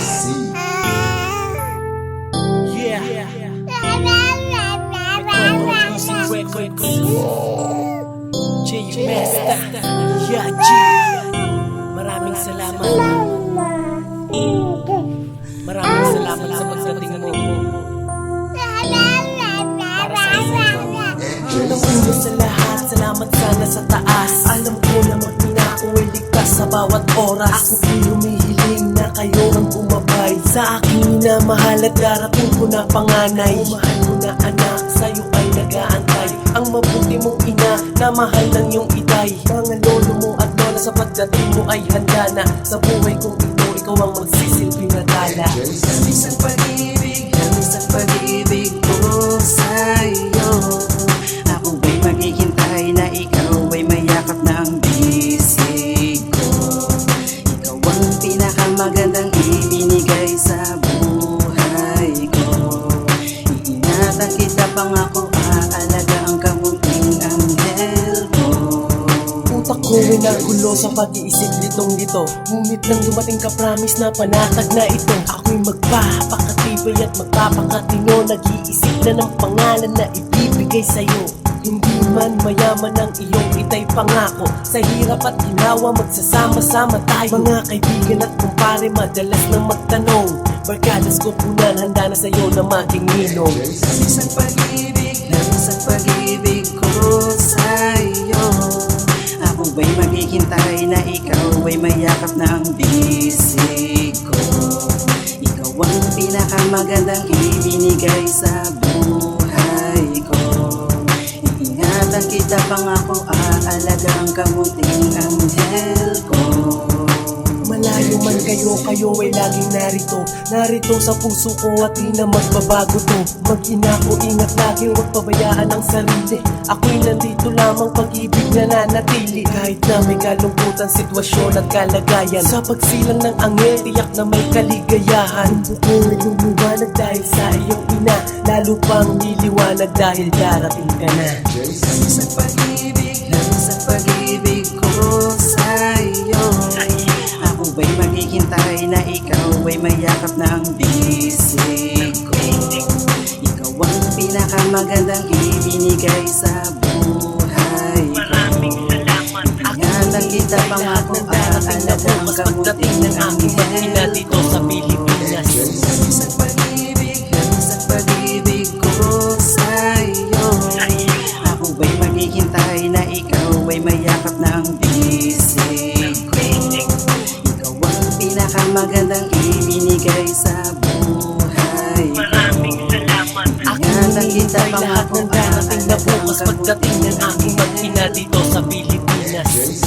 Yeah. Music Records. J. Mesta. Yeah, G. Maraming salamat. Maraming salamat sa pagdating mo. Unang-una sa lahat, salamat sana sa taas Alam ko na magpina ko ay ligtas sa bawat oras Ako po'y Sa aking minamahal at darating ko na panganay. Mahal ko na anak, sa'yo ay nag-aantay. Ang mabuti mong ina, na mahal ng iyong itay. Mga lolo mo at lola sa pagdating mo ay handa na. Sa buhay kong ito, ikaw ang magsisilbi na tala Labis ang pag-ibig, labis ang pag-ibig ko sa'yo. Ako ba'y maghihintay na ikaw ay mayakap ang bisig ko? Ikaw ang pinakamagandang Utak ko ay nagulo sa pag-iisip litong dito Ngunit nang dumating ka promise na panatag na ito. Ako'y magpapakatibay at magpapakatino. Nag-iisip na ng pangalan na ibibigay sa'yo. Hindi man mayaman ang iyong itay pangako. Sa hirap at ginawa magsasama-sama tayo. Mga kaibigan at kumpare madalas nang magtanong. Barkadas ko punan handa na sa'yo na maging ninong Labis ang pag-ibig, labis ang pag-ibig ko sa'yo maghihintay na ikaw ay mayakap na ang bisig ko. Ikaw ang pinakamagandang ibinigay sa buhay ko. Iingatan kita pangako, aalaga ang kamunting anghel ko Malayo man kayo, kayo ay laging narito. Narito sa puso ko at di na magbabago to. Mag-ina ko, ingat lagi, huwag pabayaan ang sarili. Ako'y nandito lamang pag-ibig na nanatili. Kahit na may kalungkutan, sitwasyon at kalagayan. Sa pagsilang ng angel, tiyak na may kaligayahan. Ang buko ay lumuwanag dahil sa iyong ina. Lalo pang liliwanag dahil darating ka na. Labis ang pag-ibig, ang pag-ibig ko sa'yo na ang bisig ko. Ikaw ang pinakamagandang ibinigay sa buhay ko. Ingatan kita pangako, aalaga ang kamuting ng aking mag-ina dito sa Pilipinas. Labis ang pag-ibig, labis ang pag-ibig ko sa'yo. Ako ba'y maghihintay na ikaw ay mayakap ang bisig binigay sa buhay. Maraming salamat. Ako nakita pa lahat ng darating na bukas Pagdating ng aking pagpina dito sa Pilipinas.